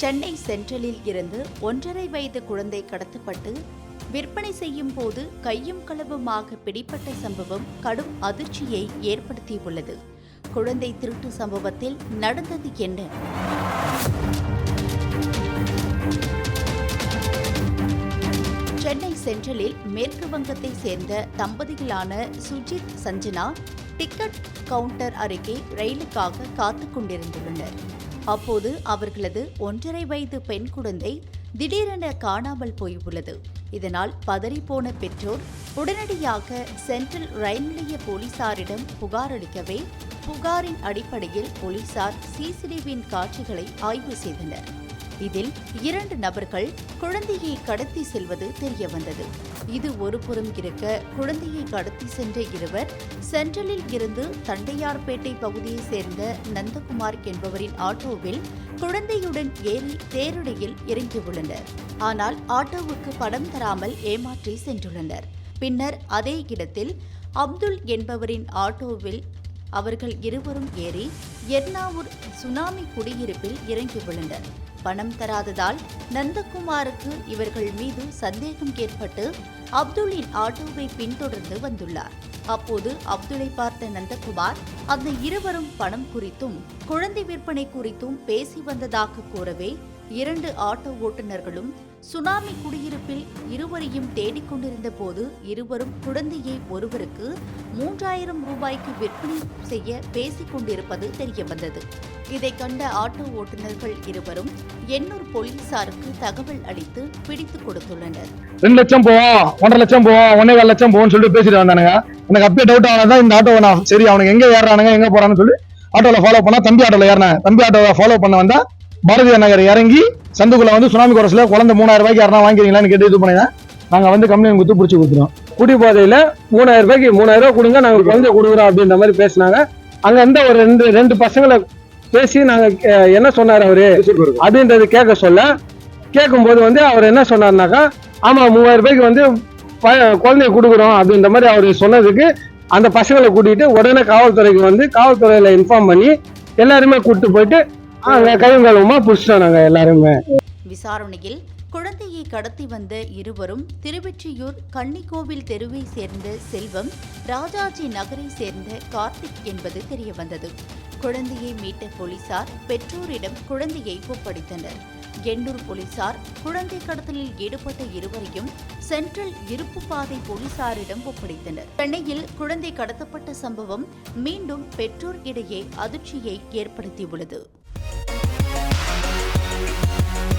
சென்னை சென்ட்ரலில் இருந்து ஒன்றரை வயது குழந்தை கடத்தப்பட்டு விற்பனை செய்யும் போது கையும் களவுமாக பிடிப்பட்ட சம்பவம் கடும் அதிர்ச்சியை ஏற்படுத்தியுள்ளது. குழந்தை திருட்டு சம்பவத்தில் நடந்தது என்ன? சென்ட்ரலில் மேற்கு வங்கத்தை சேர்ந்த தம்பதிகளான சுஜித் சஞ்சனா டிக்கெட் கவுண்டர் அருகே ரயிலுக்காக காத்து கொண்டிருந்துள்ளனர். அப்போது அவர்களது ஒன்றரை வயது பெண் குழந்தை திடீரென காணாமல் போயுள்ளது. இதனால் பதறிப்போன பெற்றோர் உடனடியாக சென்ட்ரல் ரயில் நிலைய போலீசாரிடம் புகார் அளிக்கவே புகாரின் அடிப்படையில் போலீசார் சிசிடிவியின் காட்சிகளை ஆய்வு செய்தனர். இதில் இரண்டு நபர்கள் குழந்தையை கடத்தி செல்வது தெரியவந்தது. இது ஒருபுறம் இருக்க குழந்தையை கடத்தி சென்ற இருவர் சென்ட்ரலில் இருந்து தண்டையார்பேட்டை பகுதியைச் சேர்ந்த நந்தகுமார் என்பவரின் ஆட்டோவில் குழந்தையுடன் ஏறி தேரடியில் இறங்கியுள்ளனர் ஆனால் ஆட்டோவுக்கு பணம் தராமல் ஏமாற்றி சென்றுள்ளனர். பின்னர் அதே இடத்தில் அப்துல் என்பவரின் ஆட்டோவில் அவர்கள் இருவரும் ஏறி எர்ணாவூர் சுனாமி குடியிருப்பில் இறங்கி விழுந்தனர். பணம் தராததால் நந்தகுமாருக்கு இவர்கள் மீது சந்தேகம் ஏற்பட்டு அப்துல்லின் ஆட்டோவை பின்தொடர்ந்து வந்துள்ளார். அப்போது அப்துலை பார்த்த நந்தகுமார் அந்த இருவரும் பணம் குறித்தும் குழந்தை விற்பனை குறித்தும் பேசி வந்ததாக கூறவே இரண்டு ஆட்டோ ஓட்டுநர்களும் சுனாமி குடியிருப்பில் இருவரையும் தேடிக் கொண்டிருந்த போது இருவரும் குழந்தையை ஒருவருக்கு மூன்றாயிரம் ரூபாய்க்கு விற்பனை செய்ய பேசிக் கொண்டிருப்பது தெரியவந்தது. இதை கண்ட ஆட்டோ ஓட்டுநர்கள் இருவரும் எண்ணூர் போலீசாருக்கு தகவல் அளித்து பிடித்துக் கொடுத்துள்ளனர். ரெண்டு லட்சம் போவோம் ஒன்றரை லட்சம் போவோம் ஒன்னே கால் லட்சம் போவோம்னு சொல்லிட்டு பேசிட்டு வந்தானுங்க. எனக்கு அப்படியே டவுட் ஆனதான் இந்த ஆட்டோ நான் சரி அவனுக்கு எங்க ஏறானுங்க எங்க போறான்னு சொல்லி ஆட்டோல ஃபாலோ பண்ணா தம்பி ஆட்டோல ஏறினேன். தம்பி ஆட்டோல ஃபாலோ பண்ண வந்தா பாரதியார் நகர் இறங்கி சந்துக்குள்ள வந்து சுனாமி குரஸ்ல குழந்தை மூணாயிரம் ரூபாய்க்கு யாரா வாங்கிக்கிறீங்களான்னு கேட்டு இது பண்ணிதான் நாங்கள் வந்து கம்ப்ளைண்ட் கொடுத்து பிடிச்சி கொடுத்துருவோம் குடி போதையில மூணாயிரம் ரூபாய்க்கு மூணாயிரம் ரூபாய் கொடுங்க நாங்கள் குழந்தை கொடுக்குறோம் அப்படின்ற மாதிரி பேசினாங்க. அங்கே இருந்த ஒரு ரெண்டு ரெண்டு பசங்களை பேசி நாங்கள் என்ன சொன்னார் அவரு? அப்படின்றது கேட்க சொல்ல கேட்கும்போது வந்து அவர் என்ன சொன்னார்னாக்கா ஆமாம் மூவாயிரம் ரூபாய்க்கு வந்து ப- குழந்தைய கொடுக்குறோம் அப்படின்ற மாதிரி அவர் சொன்னதுக்கு அந்த பசங்களை கூட்டிகிட்டு உடனே காவல்துறைக்கு வந்து காவல்துறையில் இன்ஃபார்ம் பண்ணி எல்லாருமே கூப்பிட்டு போயிட்டு கையும் கழுவுமா நாங்க எல்லாருமே. விசாரணையில் குழந்தையை கடத்தி வந்த இருவரும் திருவெற்றியூர் கன்னிக்கோவில் தெருவை சேர்ந்த செல்வம் ராஜாஜி நகரை சேர்ந்த கார்த்திக் என்பது தெரியவந்தது. குழந்தையை மீட்ட போலீசார் பெற்றோரிடம் குழந்தையை ஒப்படைத்தனர். எண்ணூர் போலீசார் குழந்தை கடத்தலில் ஈடுபட்ட இருவரையும் சென்ட்ரல் இருப்பு பாதை போலீசாரிடம் ஒப்படைத்தனர். சென்னையில் குழந்தை கடத்தப்பட்ட சம்பவம் மீண்டும் பெற்றோர் இடையே அதிர்ச்சியை ஏற்படுத்தியுள்ளது. Música